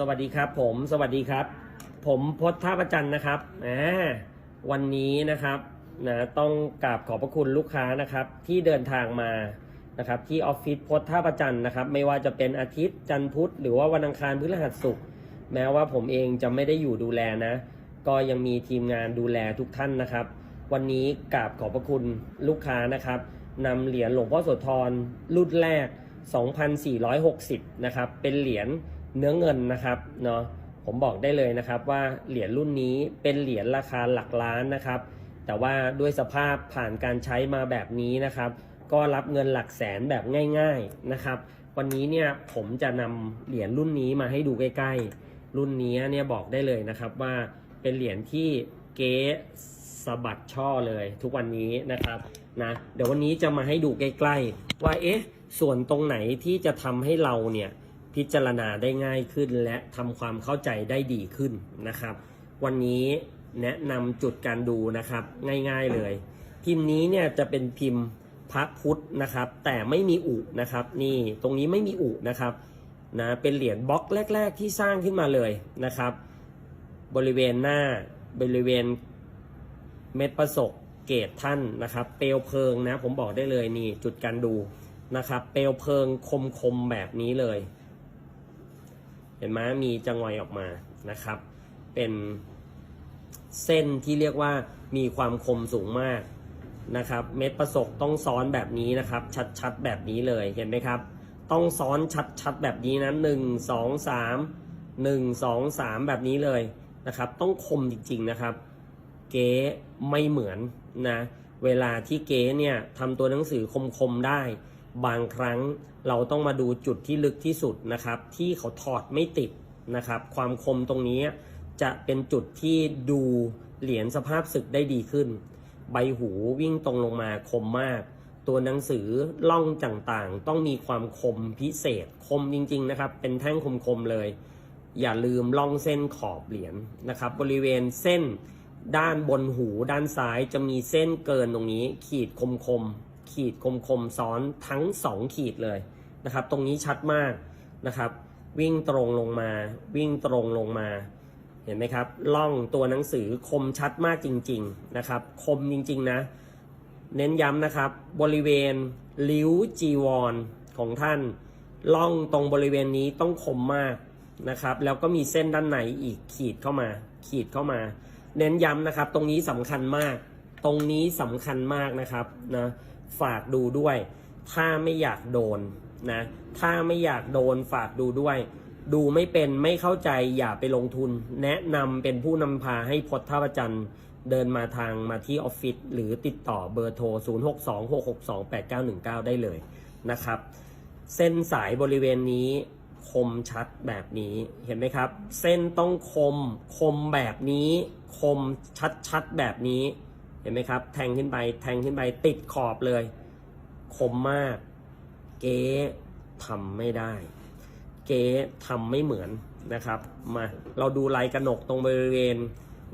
สวัสดีครับผมสวัสดีครับ ผมพศท่าประจันนะครับอ่าวันนี้นะครับนะต้องกราบขอบพระคุณลูกค้านะครับที่เดินทางมานะครับที่ออฟฟิศพศท่าประจันนะครับไม่ว่าจะเป็นอาทิตย์จันทร์พุธหรือว่าวันอังคารพฤหัสศุกร์แม้ว่าผมเองจะไม่ได้อยู่ดูแลนะ ก็ยังมีทีมงานดูแลทุกท่านนะครับ วันนี้กราบขอบพระคุณลูกค้านะครับนำเหรียญหลวงพ่อโสธรรุ่นแรก 2,460 นะครับ เป็นเหรียญ เนื้อเงินนะครับเนาะผมบอกได้เลยนะครับว่าเหรียญรุ่นนี้เป็นเหรียญราคาหลักล้านนะครับ แต่ว่าด้วยสภาพผ่านการใช้มาแบบนี้นะครับ ก็รับเงินหลักแสนแบบง่าย ๆนะครับ วันนี้เนี่ยผมจะนำเหรียญรุ่นนี้มาให้ดูใกล้ๆ รุ่นนี้เนี่ยบอกได้เลยนะครับว่าเป็นเหรียญที่เก๊สะบัดช่อเลยทุกวันนี้นะครับนะเดี๋ยววันนี้จะมาให้ดูใกล้ๆ ว่าเอ๊ะส่วนตรงไหนที่จะทำให้เราเนี่ย พิจารณาได้ง่ายขึ้น และทำความเข้าใจได้ดีขึ้นนะครับ วันนี้แนะนำจุดการดูนะครับง่ายๆเลย พิมพ์นี้เนี่ยจะเป็นพิมพ์พระพุทธนะครับ แต่ไม่มีอุนะครับ นี่ตรงนี้ไม่มีอุนะครับนะเป็นเหรียญบล็อกแรก ๆ ที่สร้างขึ้นมาเลยนะครับ บริเวณหน้าบริเวณเม็ดประสกเกตท่านนะครับ เปลวเพลิงนะผมบอกได้เลยนี่จุดการดูนะครับ เปลวเพลิงคมๆแบบนี้เลย เห็นไหมมีจังหวออกมานะครับ เป็นเส้นที่เรียกว่ามีความคมสูงมากนะครับ เม็ดประสกต้องซ้อนแบบนี้นะครับ ชัดๆแบบนี้เลยเห็นไหมครับ ต้องซ้อนชัดๆแบบนี้นะหนึ่งสองสามหนึ่งสองสามแบบนี้เลยนะครับ ต้องคมจริงๆนะครับ เก๊ไม่เหมือนนะ เวลาที่เก๊เนี่ยทำตัวหนังสือคมๆได้ บางครั้งเราต้องมาดูจุดที่ลึกที่สุดนะครับ ที่เขาถอดไม่ติดนะครับ ความคมตรงนี้จะเป็นจุดที่ดูเหรียญสภาพศึกได้ดีขึ้น ใบหูวิ่งตรงลงมาคมมาก ตัวหนังสือล่องต่างๆ ต้องมีความคมพิเศษคมจริง ๆ นะครับ เป็นแท่งคมๆเลย อย่าลืมล่องเส้นขอบเหรียญนะครับ บริเวณเส้นด้านบนหูด้านซ้ายจะมีเส้นเกินตรงนี้ ขีดคมๆ ขีดคมๆซ้อนทั้งสองขีดเลยนะครับ ตรงนี้ชัดมากนะครับ วิ่งตรงลงมา วิ่งตรงลงมา เห็นไหมครับล่องตัวหนังสือคมชัดมากจริง ๆนะครับ คมจริงๆนะ เน้นย้ำนะครับ บริเวณลิ้วจีวรของท่านล่องตรงบริเวณนี้ต้องคมมากนะครับ แล้วก็มีเส้นด้านในอีกขีดเข้ามา ขีดเข้ามา เน้นย้ำนะครับ ตรงนี้สำคัญมาก ตรงนี้สำคัญมากนะครับนะ ฝากดูด้วย ถ้าไม่อยากโดนนะ ถ้าไม่อยากโดนฝากดูด้วย ดูไม่เป็นไม่เข้าใจอย่าไปลงทุน แนะนำเป็นผู้นำพาให้พดท่าประจันทร์เดินมาทางมาที่ออฟฟิศหรือติดต่อเบอร์โทร 0626628919 ได้เลยนะครับ เส้นสายบริเวณนี้คมชัดแบบนี้เห็นไหมครับ เส้นต้องคมคมแบบนี้ คมชัดชัดๆแบบนี้ ห็นไหมครับ แทงขึ้นไปแทงขึ้นไปติดขอบเลย คมมาก เก๊ทำไม่ได้ เก๊ทำไม่เหมือนนะครับ มาเราดูลายกระหนกตรงบริเวณ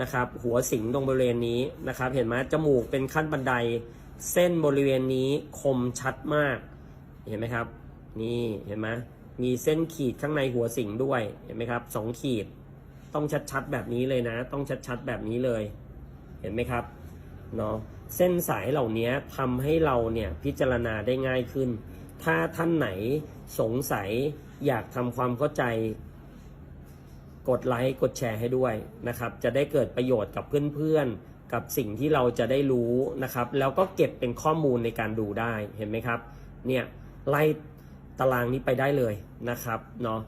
นะครับ หัวสิงตรงบริเวณนี้นะครับ เห็นไหมจมูกเป็นขั้นบันได เส้นบริเวณนี้คมชัดมาก เห็นไหมครับ นี่เห็นไหมมีเส้นขีดข้างในหัวสิงด้วย เห็นไหมครับสองขีด ต้องชัดๆแบบนี้เลยนะ ต้องชัดๆแบบนี้เลย เห็นไหมครับ เนาะเส้นสายเหล่านี้ทำให้เราเนี่ยพิจารณาได้ง่ายขึ้น ถ้าท่านไหนสงสัยอยากทำความเข้าใจ กดไลค์กดแชร์ให้ด้วยนะครับ จะได้เกิดประโยชน์กับเพื่อนๆ กับสิ่งที่เราจะได้รู้นะครับ แล้วก็เก็บเป็นข้อมูลในการดูได้เห็นไหมครับ เนี่ยไล่ตารางนี้ไปได้เลยนะครับเนาะ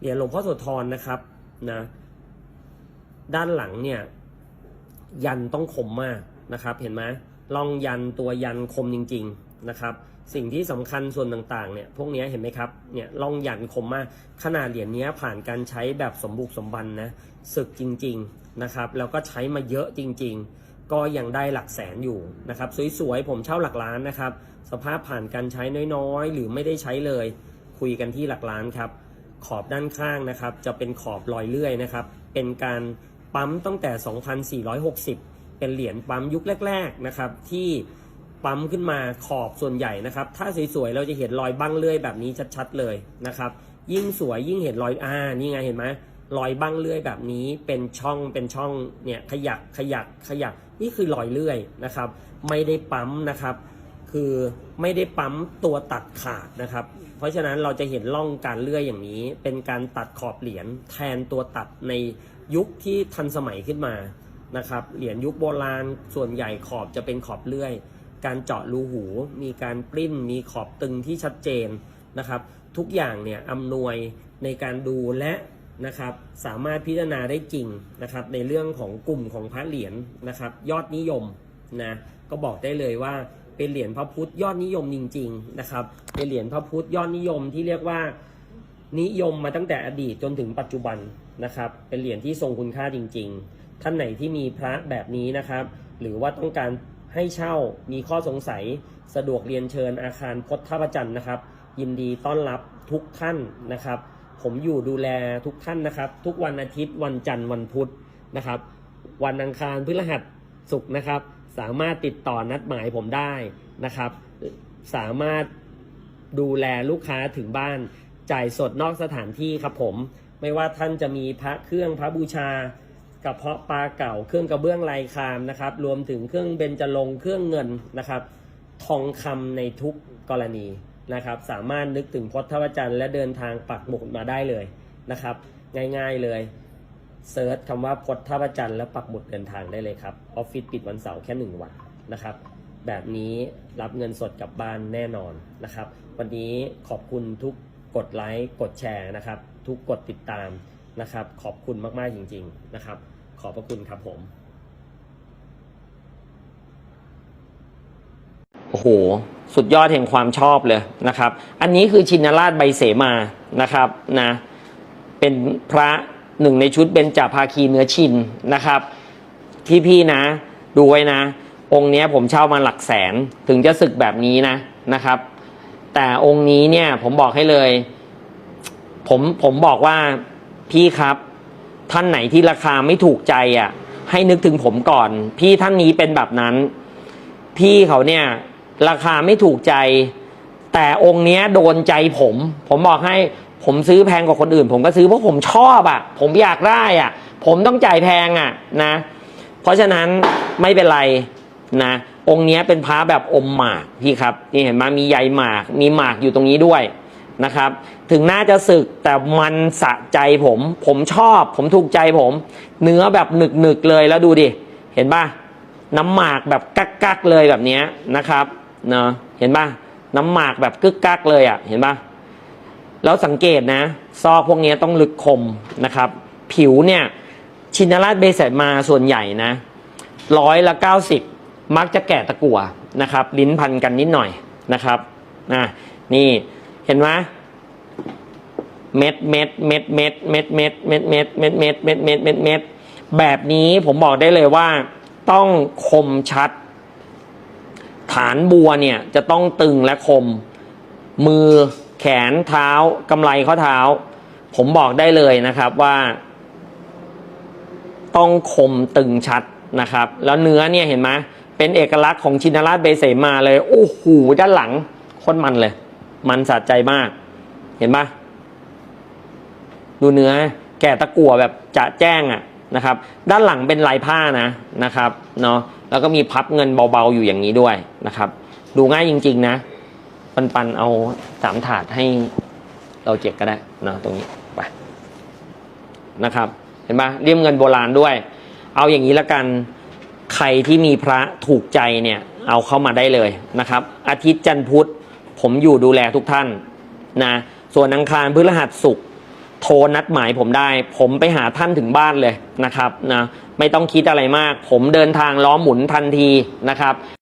เหรียญหลวงพ่อโสธรนะครับนะด้านหลังเนี่ยยันต้องคมมาก นะครับ เห็นไหมลองยันตัวยันคมจริง ๆนะครับ สิ่งที่สำคัญส่วนต่างๆเนี่ยพวกนี้เห็นไหมครับเนี่ยลองยันคมมากขนาดเหรียญนี้ผ่านการใช้แบบสมบุกสมบันนะศึกจริงๆนะครับแล้วก็ใช้มาเยอะจริง ๆ ก็ยังได้หลักแสนอยู่นะครับสวยๆผมเช่าหลักล้านนะครับ สภาพผ่านการใช้น้อยๆ หรือไม่ได้ใช้เลย คุยกันที่หลักล้านครับขอบด้านข้างนะครับ จะเป็นขอบรอยเลื่อยนะครับ เป็นการปั๊มตั้งแต่ 2,460 เป็นเหรียญปั๊มยุคแรก ๆนะครับ ที่ปั๊มขึ้นมาขอบส่วนใหญ่นะครับ ถ้าสวยๆเราจะเห็นรอยบั้งเลื่อยแบบนี้ชัดๆเลยนะครับ ยิ่งสวยยิ่งเห็นรอยอ่านี่ไงเห็นไหมรอยบ้งเลื่อยแบบนี้เป็นช่องเป็นช่องเนี่ยขยักขยักขยักนี่คือรอยเลื่อยนะครับ ไม่ได้ปั๊มนะครับ คือไม่ได้ปั๊มตัวตัดขาดนะครับ เพราะฉะนั้นเราจะเห็นร่องการเลื่อยอย่างนี้ เป็นการตัดขอบเหรียญแทนตัวตัดในยุคที่ทันสมัยขึ้นมา นะครับ เหรียญยุคโบราณส่วนใหญ่ขอบจะเป็นขอบเลื่อย การเจาะรูหู มีการปริ้น มีขอบตึงที่ชัดเจนนะครับ ทุกอย่างเนี่ยอำนวยในการดูและนะครับ สามารถพิจารณาได้จริงนะครับ ในเรื่องของกลุ่มของพระเหรียญนะครับ ยอดนิยมนะก็บอกได้เลยว่าเป็นเหรียญพระพุทธยอดนิยมจริง ๆนะครับ เป็นเหรียญพระพุทธยอดนิยมที่เรียกว่านิยมมาตั้งแต่อดีตจนถึงปัจจุบันนะครับ เป็นเหรียญที่ทรงคุณค่าจริง ๆ ท่านไหนที่มีพระแบบนี้นะครับ หรือว่าต้องการให้เช่ามีข้อสงสัยสะดวกเรียนเชิญอาคารพจน์ท่าประจันทร์นะครับ ยินดีต้อนรับทุกท่านนะครับ ผมอยู่ดูแลทุกท่านนะครับ ทุกวันอาทิตย์วันจันทร์วันพุธนะครับ วันอังคารพฤหัสศุกร์นะครับ สามารถติดต่อนัดหมายผมได้นะครับ สามารถดูแลลูกค้าถึงบ้าน จ่ายสดนอกสถานที่ครับผมไม่ว่าท่านจะมีพระเครื่องพระบูชา กระเพาะปลาเก่า เครื่องกระเบื้องลายคามนะครับ รวมถึงเครื่องเบญจรงเครื่องเงินนะครับ ทองคำในทุกกรณีนะครับ สามารถนึกถึงพจน์ทวจันทร์และเดินทางปักหมุดมาได้เลยนะครับ ง่ายๆเลยเซิร์ชคำว่าพจน์ทวจันทร์และปักหมุดเดินทางได้เลยครับออฟฟิศปิดวันเสาร์แค่หนึ่งวันนะครับ แบบนี้รับเงินสดกลับบ้านแน่นอนนะครับ วันนี้ขอบคุณทุกกดไลค์กดแชร์นะครับ ทุกกดติดตาม นะครับ ขอบคุณมากๆจริง ๆ นะครับ ขอบพระคุณครับผม โอ้โห สุดยอดแห่งความชอบเลยนะครับ อันนี้คือชินราชใบเสมานะครับนะเป็นพระหนึ่งในชุดเบญจภาคีเนื้อชินนะครับที่พี่นะ ดูไว้นะ องค์นี้ผมเช่ามาหลักแสนถึงจะศึกแบบนี้นะนะครับ แต่องค์นี้เนี่ยผมบอกให้เลย ผมผมบอกว่า พี่ครับ ท่านไหนที่ราคาไม่ถูกใจอะ ให้นึกถึงผมก่อน พี่ท่านนี้เป็นแบบนั้น พี่เขาเนี่ย ราคาไม่ถูกใจ แต่องค์เนี้ยโดนใจผม ผมบอกให้ผมซื้อแพงกว่าคนอื่น ผมก็ซื้อเพราะผมชอบอะ ผมอยากได้อะ ผมต้องจ่ายแพงอะนะ เพราะฉะนั้นไม่เป็นไรนะองค์เนี้ยเป็นพระแบบอมหมากพี่ครับนี่เห็นไหมมีใยหมาก มีหมากอยู่ตรงนี้ด้วย นะครับ ถึงน่าจะสึกแต่มันสะใจผม ผมชอบ ผมถูกใจผม เนื้อแบบหนึกหนึกๆเลยแล้วดูดิ เห็นป่ะ น้ำหมากแบบกักกักๆเลยแบบนี้นะครับเนาะเห็นป่ะ น้ำหมากแบบกึกกักเลยอะ เห็นป่ะ แล้วสังเกตนะ ซอกพวกนี้ต้องลึกคมนะครับ ผิวเนี่ย ชินราชเบสมาส่วนใหญ่นะร้อยละเก้าสิบมักจะแก่ตะกั่วนะครับ ลิ้นพันกันนิดหน่อยนะครับนะนี่ เห็นไหมเม็ดเม็ดเม็ดเม็ดเม็ดเม็ดเม็ดเม็ดเม็ดเม็ดเม็ดเม็ดเม็ดเม็ดแบบนี้ผมบอกได้เลยว่า ต้องคมชัด ฐานบัวเนี่ยจะต้องตึงและคม มือแขนเท้ากำไลข้อเท้า ผมบอกได้เลยนะครับว่า ต้องคมตึงชัดนะครับ แล้วเนื้อเนี่ยเห็นไหมเป็นเอกลักษณ์ของชินราชเบเสมาเลยโอ้โหด้านหลังคตรมันเลย มันสะใจมาก เห็นปะดูเนื้อแก่ตะกั่วแบบจะแจ้งอะนะครับ ด้านหลังเป็นลายผ้านะนะครับเนาะแล้วก็มีพับเงินเบาๆอยู่อย่างนี้ด้วยนะครับ ดูง่ายจริง ๆ นะ ปันปันๆเอาสามถาดให้เราเจ็กก็ได้เนาะตรงนี้ไปนะครับ เห็นปะเลี่ยมเงินโบราณด้วย เอาอย่างนี้ละกันใครที่มีพระถูกใจเนี่ย เอาเข้ามาได้เลยนะครับ อาทิตย์จันทร์พุธ ผมอยู่ดูแลทุกท่านนะส่วนอังคารพฤหัสศุกร์โทรนัดหมายผมได้ ผมไปหาท่านถึงบ้านเลยนะครับนะไม่ต้องคิดอะไรมาก ผมเดินทางล้อหมุนทันทีนะครับ